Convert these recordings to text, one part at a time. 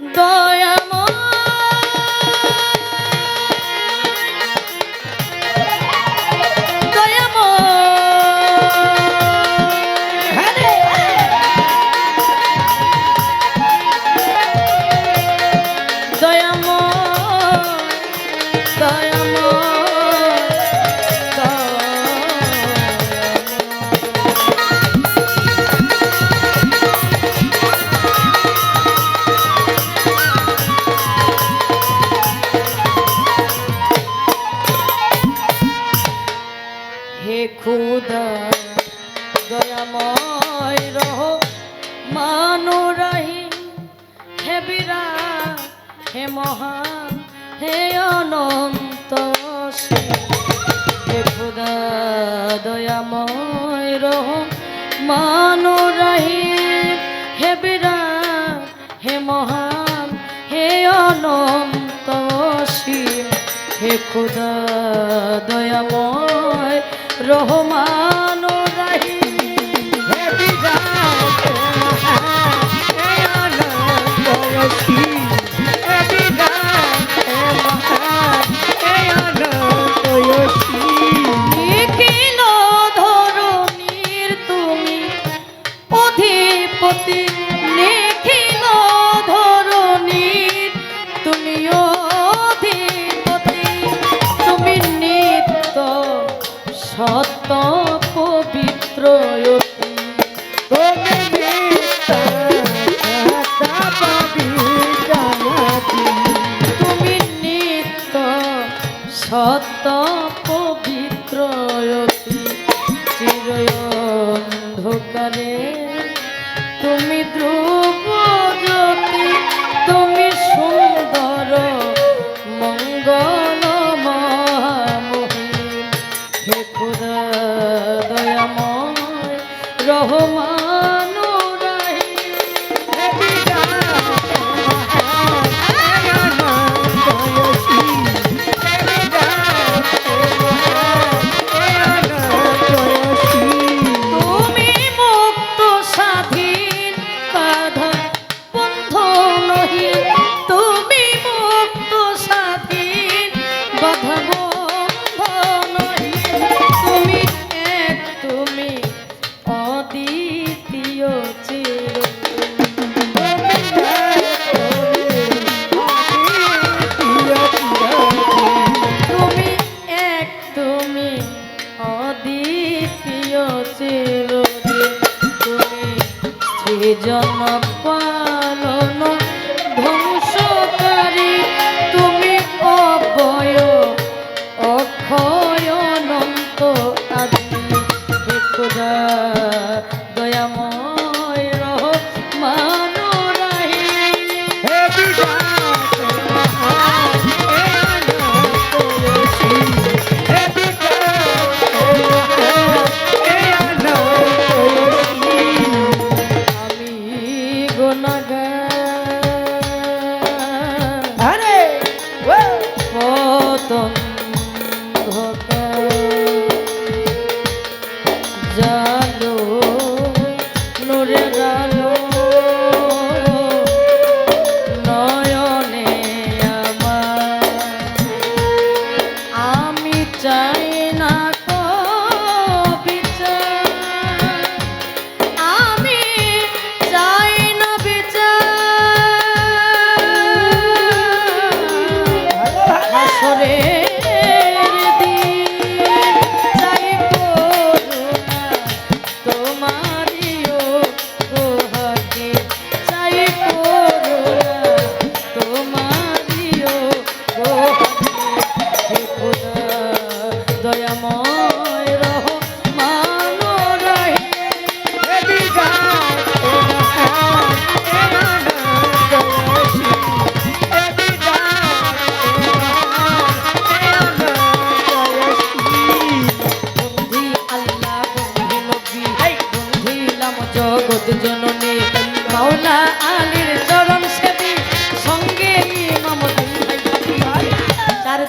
до. হয় রহ মানোরাহিম হে বিরা, হে মহান, হে অনন্ত হে খুদা, দয়াময় রহ মানোরাহিম হে বিরা, হে মহান, হে অনন্ত হে খুদা, দয়াময় রহমান ಶಕ್ತಿ সত্য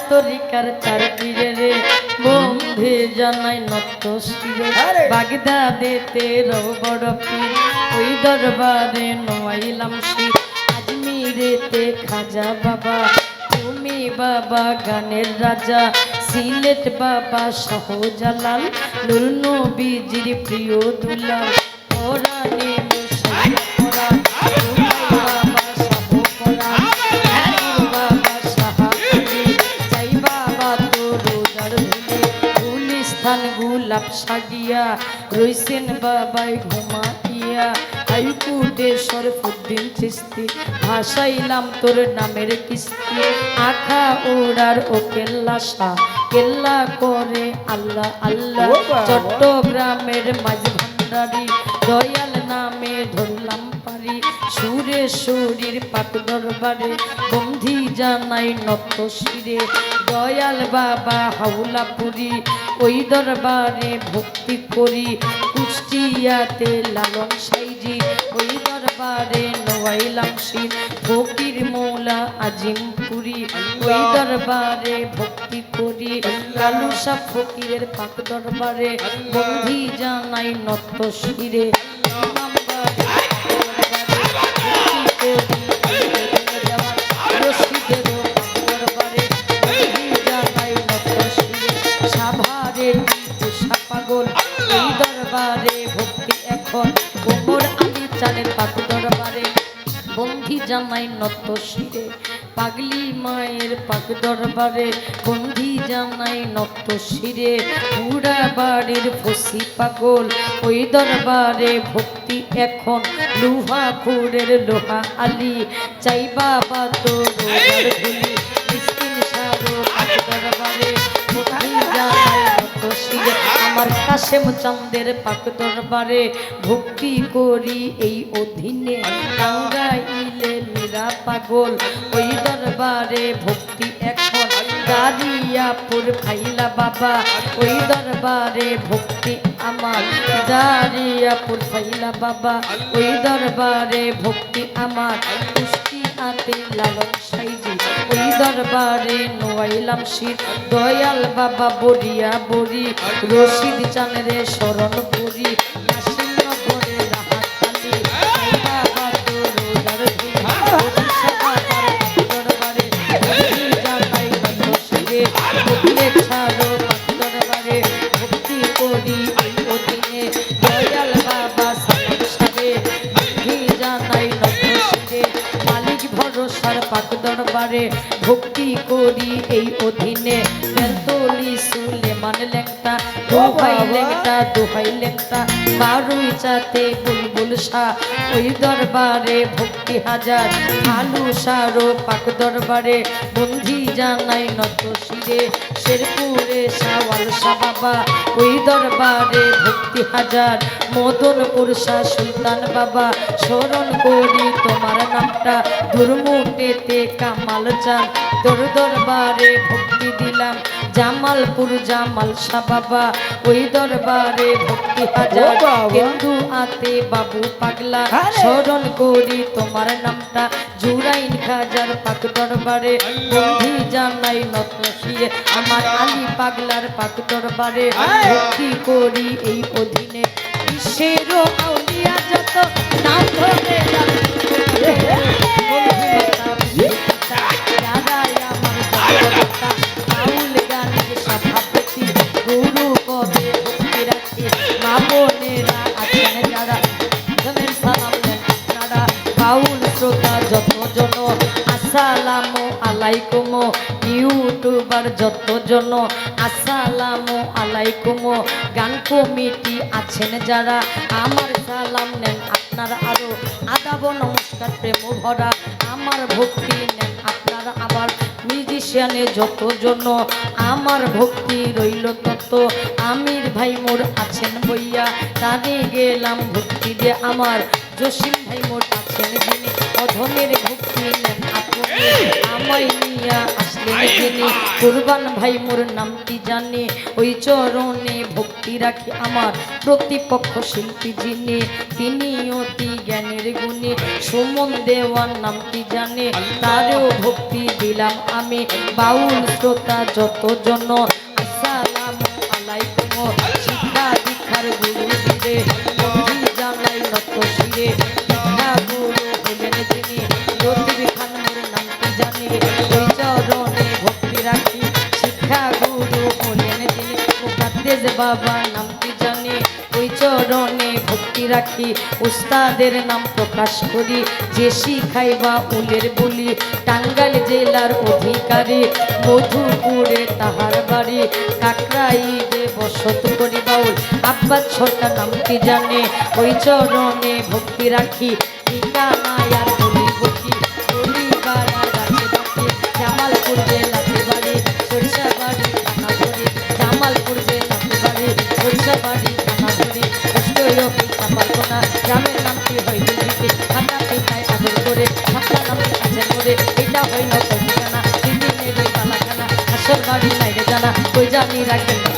তরিকার তার পীরে রে। বন্ধে জানাই নত শিরে বাগদা দেতে রব বড় পীর। ওই দরবারে নোয়াইলাম শির। আজমিরেতে খাজা বাবা। তুমি বাবা গানের রাজা। সিলেট বাবা সহজালাল। নুর নবীজির প্রিয় দুলাল। ওরা গুলাপ সাজিয়া রইছেন বাবাই ঘুমাইয়া। হাইকুটে শরফুদ্দিন চিস্তি ভাসাইলাম তোর নামের কিস্তি। আখা ওড়ার ও কেল্লা শাহ কেল্লা করে আল্লাহ আল্লাহ। চট্টগ্রামের মাঝ ভান্ডারি দয়াল নামে ধরলাম পারি। সুরে শরীর পাক দরবারে বন্ধি জানাই নত শিরে। দয়াল বাবা হাওলাপুরি ওই দরবারে ভক্তি করি, কুষ্টিয়াতে লালন সাইজি। ওই দরবারে নোয়াইলাম শির ফকির মৌলা আজিম আজিমপুরি। ওই দরবারে ভক্তি করি লালু সাহ ফকিরের পাক দরবারে। বন্ধি জানাই নত শিরে। বন্ধি জামাই নত শিরে। পাগলি মায়ের পাক দরবারে বন্ধি জামাই নত শিরে। বুড়া বাড়ির ফসি পাগল, ওই দরবারে ভক্তি এখন। লোহা খুরের লোহা আলী চাইবা বাবা ধুলি আমার কাশেম চন্দের পাক দরবারে ভক্তি করি এই অধীনে টাঙ্গাইলে মীরা পাগল। ওই দরবারে ভক্তি এখন দারিয়াপুর ফাইলা বাবা। ওই দরবারে ভক্তি আমার দারিয়াপুর ফাইলা বাবা। ওই দরবারে ভক্তি আমার পুষ্টি আতে লালন সাইজি। দরবারে নোয়াইলাম শীত দয়াল বাবা বরিয়া বরি রশিদ চানরে শরণ শিরে। পাক দরবারে বেলতলি সুলেমান লেংটা, দোহাই লেংটা দোহাই লেংটা। বারুই চাতে বুলবুল শাহ, ওই দরবারে ভক্তি হাজার। আলু সারো পাক দরবারে, বন্ধি জানাই নত শিরে। শেরপুরে শাওয়াল শাহ বাবা ওই দরবারে ভক্তি হাজার। মদনপুর শাহ সুলতান বাবা, স্মরণ করি তোমার নামটা। দুর্মুটেতে কামাল চান, তোর দরবারে ভক্তি দিলাম। জামালপুর জামাল শাহ বাবা ওই দরবারে ভক্তি হাজার। কিন্তু আতে বাবু পাগলা। স্মরণ করি তোমার নামটা। জুরাইন খাজার পাক দরবারে বন্ধি জানাই নত শিরে আমার আলী পাগলার পাক দরবারে। ভক্তি করি এই অধীনে। বিশ্বেরও আউলিয়া যত নাম ধরে যত জন আসসালামু আলাইকুম। গান কমিটি আছেন যারা, আমার সালাম নেন আপনারা আরও। আদাব, নমস্কার, প্রেম ভরা, আমার ভক্তি নেন আপনার আবার। মিউজিশিয়ানে যত জন আমার ভক্তি রইল তত। আমির ভাই মোর আছেন বইয়া, তারে গেলাম ভক্তি দিয়ে আমার। জসিম ভাই মোর আছেন অধমের ভক্তি নেন আপনি। আমায় নিয়া যিনি কুরবান ভাই মোর নামটি জানে ওই চরণে ভক্তি রাখি আমার প্রতিপক্ষ শিল্পী যিনি তিনি অতি জ্ঞানের গুণে সুমন দেওয়ার নামটি জানে তারও ভক্তি দিলাম আমি। বাউল শ্রোতা যত জন আসসালামু আলাইকুম। শিক্ষা দীক্ষার গুরু উস্তাদের নাম প্রকাশ করি। যে শিখাই বা উলের বলি, টাঙ্গাইল জেলার অধিকারী, মধুপুরে তাহার বাড়ি, কাকরাইলে বসত করি বাউল। আব্বাস সরকার নামটি জানে? ওই চরণে ভক্তি রাখি। রাখবেন